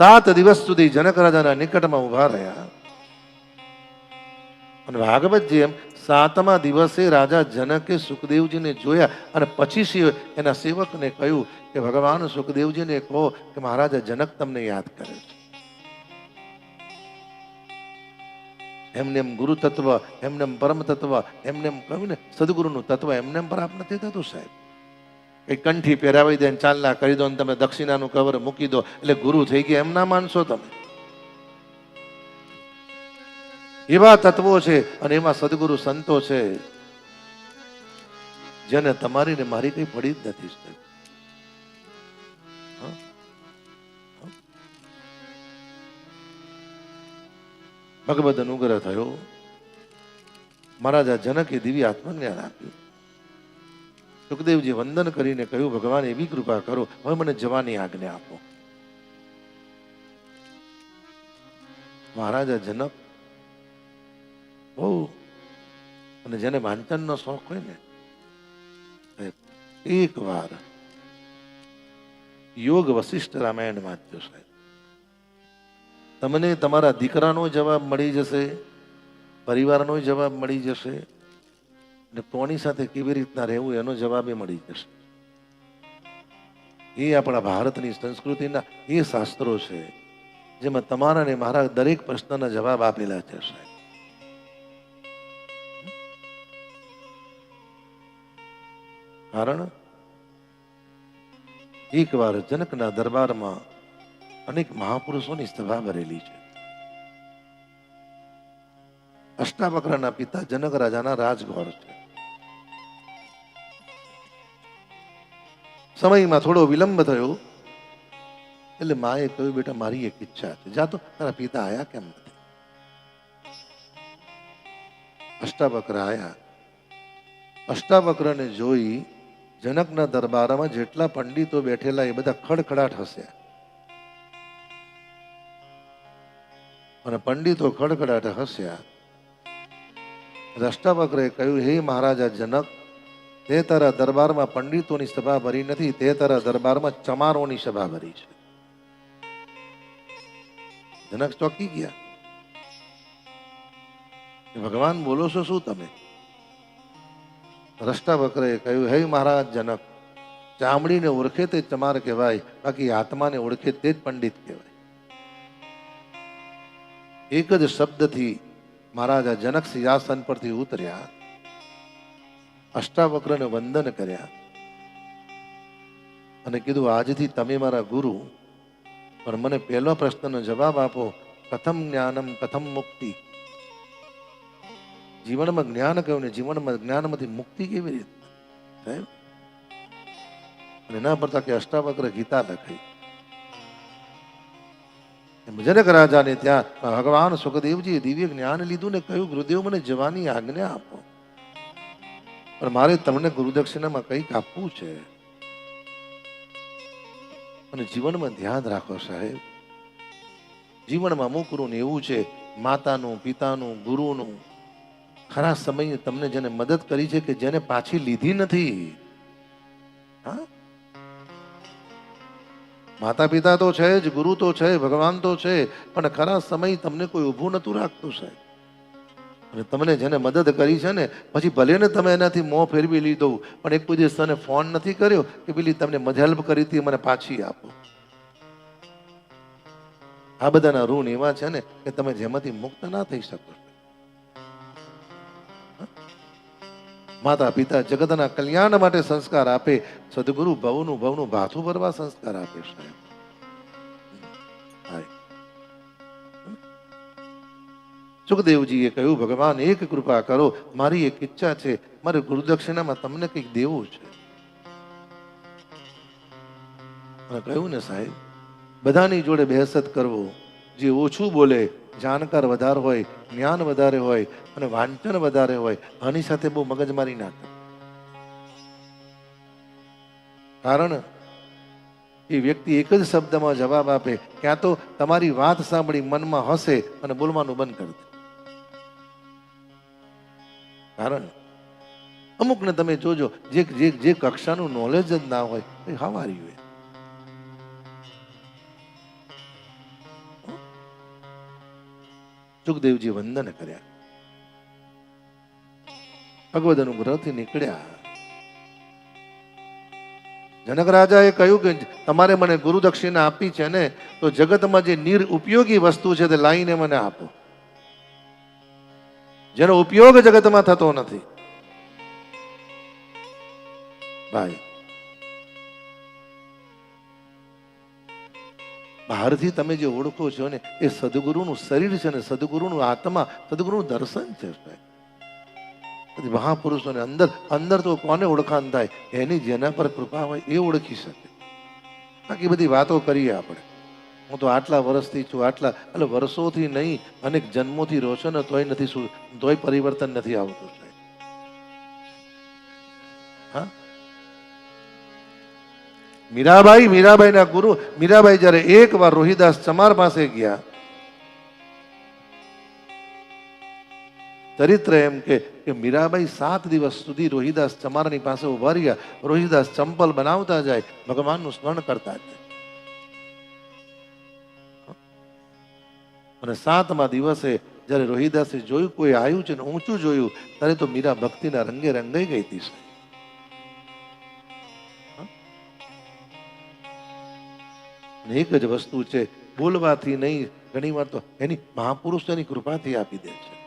સાત દિવસ સુધી જનક રાજાના નિકટમાં ઊભા રહ્યા. અને ભાગવતજી એમ, સાતમા દિવસે રાજા જનકે સુખદેવજીને જોયા અને પછી શિવ એના સેવકને કહ્યું કે, ભગવાન, સુખદેવજીને કહો કે મહારાજા જનક તમને યાદ કરે છે. એમને એમ ગુરુ તત્વ, એમને એમ પરમ તત્વ, એમને એમ કહ્યું ને, સદગુરુનું તત્વ એમને એમ પ્રાપ્ત નથી થતું સાહેબ. કઈ કંઠી પહેરાવી દે ચાલના કરી દો ને તમે દક્ષિણાનું કવર મૂકી દો. એટલે ગુરુ થઈ ગયા એમ ના માનશો તમે. એવા તત્વો છે અને એમાં સદગુરુ સંતો છે, જેને તમારી ને મારી કઈ પડી જ નથી? ભગવદ અનુગ્રહ થયો. મહારાજા જનકે દિવ્ય આત્મજ્ઞાન આપ્યું. સુખદેવજી વંદન કરીને કહ્યું, ભગવાન, એવી કૃપા કરો, હવે મને જવાની આજ્ઞા આપો. મહારાજા જનક બહુ, અને જેને વાંચનનો શોખ હોય ને એક વાર યોગ વશિષ્ઠ રામાયણ વાંચ્યો સાહેબ તમને તમારા દીકરાનો જવાબ મળી જશે, પરિવારનો જવાબ મળી જશે અને કોની સાથે કેવી રીતના રહેવું એનો જવાબ એ મળી જશે. એ આપણા ભારતની સંસ્કૃતિના એ શાસ્ત્રો છે, જેમાં તમારા ને મારા દરેક પ્રશ્નના જવાબ આપેલા છે, સાહેબ. કારણ, એકવાર જનકના દરબારમાં અનેક મહાપુરુષોની સભા ભરેલી છે. અષ્ટાવક્રના પિતા જનક રાજાના રાજગોર છે. સમયમાં થોડો વિલંબ થયો. એટલે માએ કહ્યું, બેટા, મારી એક ઈચ્છા છે. જા તો, તારા પિતા આયા કેમ નથી? અષ્ટાવક્ર આયા. અષ્ટાવક્રને જોઈ જનકના દરબારમાં જેટલા પંડિતો બેઠેલા એ બધા ખડખડાટ હસ્યા. અને પંડિતો ખડખડાટ હસ્યા. અષ્ટાવક્રએ કહ્યું, હે મહારાજા જનક, તે તારા દરબારમાં પંડિતોની સભા ભરી નથી, તે તારા દરબારમાં ચમારોની સભા ભરી છે. જનક ચોકી ગયા. ભગવાન બોલો છો શું તમે? અષ્ટાવક્રએ કહ્યું, હે મહારાજ જનક, ચામડીને ઓળખે તે ચમાર કહેવાય, બાકી આત્માને ઓળખે તે જ પંડિત કહેવાય. એક જ શબ્દથી મહારાજા જનક સિંહાસન પરથી ઉતર્યા. અષ્ટાવક્રને વંદન કર્યા અને કીધું, આજથી તમે મારા ગુરુ. પણ મને પહેલો પ્રશ્નનો જવાબ આપો, કથમ જ્ઞાનમ, કથમ મુક્તિ? જીવનમાં જ્ઞાન કહ્યું ને જીવનમાં જ્ઞાનમાંથી મુક્તિ કેવી રીતે? સાહેબ? અને એના પરતા કે અષ્ટાવક્ર ગીતા લખાઈ. જનક રાજાને ત્યાં ભગવાન સુખદેવજીએ દિવ્ય જ્ઞાન લીધું ને કહ્યું, ગુરુદેવ, મને જવાની આજ્ઞા આપો. પણ મારે તમને ગુરુદક્ષિણામાં કંઈક આપવું છે. અને જીવનમાં ધ્યાન રાખો સાહેબ. જીવનમાં અમુકનું એવું છે, માતાનું, પિતાનું, ગુરુનું, ખરા સમયે તમને જેને મદદ કરી છે કે જેને પાછી લીધી નથી. હા? માતા પિતા તો છે જ, ગુરુ તો છે, ભગવાન તો છે, પણ ખરા સમય તમને કોઈ ઊભું નહોતું રાખતું સાહેબ. અને તમને જેને મદદ કરી છે ને, પછી ભલે ને તમે એનાથી મોં ફેરવી લીધો, પણ એક કોઈ દિવસ તને ફોન નથી કર્યો કે પેલી તમને મજા હેલ્પ કરી હતી, મને પાછી આપો. આ બધાના ઋણ એવા છે ને કે તમે જેમાંથી મુક્ત ના થઈ શકો. માતા પિતા જગતના કલ્યાણ માટે સંસ્કાર આપે સદગુરુ ભવનું ભવનું ભાથું ભરવા સંસ્કાર આપે સાહેબ સુખદેવજીએ કહ્યું, ભગવાન, એક કૃપા કરો. મારી એક ઈચ્છા છે. મારે ગુરુદક્ષિણામાં તમને કંઈક દેવું છે. અને કહ્યું ને સાહેબ, બધાની જોડે બેહસત કરવો. જે ઓછું બોલે, જાણકાર વધારે હોય, જ્ઞાન વધારે હોય અને વાંચન વધારે હોય, આની સાથે બહુ મગજમારી ના કરે. કારણ એ વ્યક્તિ એક જ શબ્દમાં જવાબ આપે, ક્યાં તો તમારી વાત સાંભળી મનમાં હશે અને બોલવાનું બંધ કરી દે. કારણ અમુકને તમે જોજો, જે જે જે કક્ષાનું નોલેજ જ ના હોય, એ હવારી હોય. સુખદેવજી વંદન કર્યા. ભગવદ અનુગ્રહથી નીકળ્યા. જનક રાજાએ કહ્યું કે તમારે મને ગુરુ દક્ષિણા આપી છે ને, તો જગતમાં જે નિર ઉપયોગી વસ્તુ છે તે લાઈને મને આપો જેનો ઉપયોગ જગતમાં થતો નથી ભાઈ, બહારથી તમે જે ઓળખો છો ને, એ સદગુરુનું શરીર છે ને, સદગુરુનું આત્મા, સદગુરુનું દર્શન છે સાહેબ. મહાપુરુષોને અંદર અંદર તો કોને ઓળખાણ થાય? એની જેના પર કૃપા હોય એ ઓળખી શકે. બાકી બધી વાતો કરીએ આપણે. હું તો આટલા વર્ષથી છું, આટલા, એટલે વર્ષોથી નહીં, અનેક જન્મોથી છો ને તોય નથી તોય પરિવર્તન નથી આવતું હા? મીરાબાઈ, મીરાબાઈના ગુરુ, મીરાબાઈ જ્યારે એકવાર રોહિદાસ ચમાર પાસે ગયા ચરિત્ર એમ કે કે મીરાબાઈ સાત દિવસ સુધી રોહિદાસ ચમારની પાસે ઊભા રહ્યા. રોહિદાસ ચંપલ બનાવતા જાય, ભગવાનનું સ્મરણ કરતા જાય. અને સાતમા દિવસે જ્યારે રોહિદાસે જોયું, કોઈ આવ્યું છે ને ઊંચું જોયું, ત્યારે તો મીરા ભક્તિના રંગે રંગાઈ ગઈ હતી એક જ વસ્તુ છે, બોલવાથી નહીં ઘણી વાર તો એની મહાપુરુષ એની કૃપાથી આપી દે છે.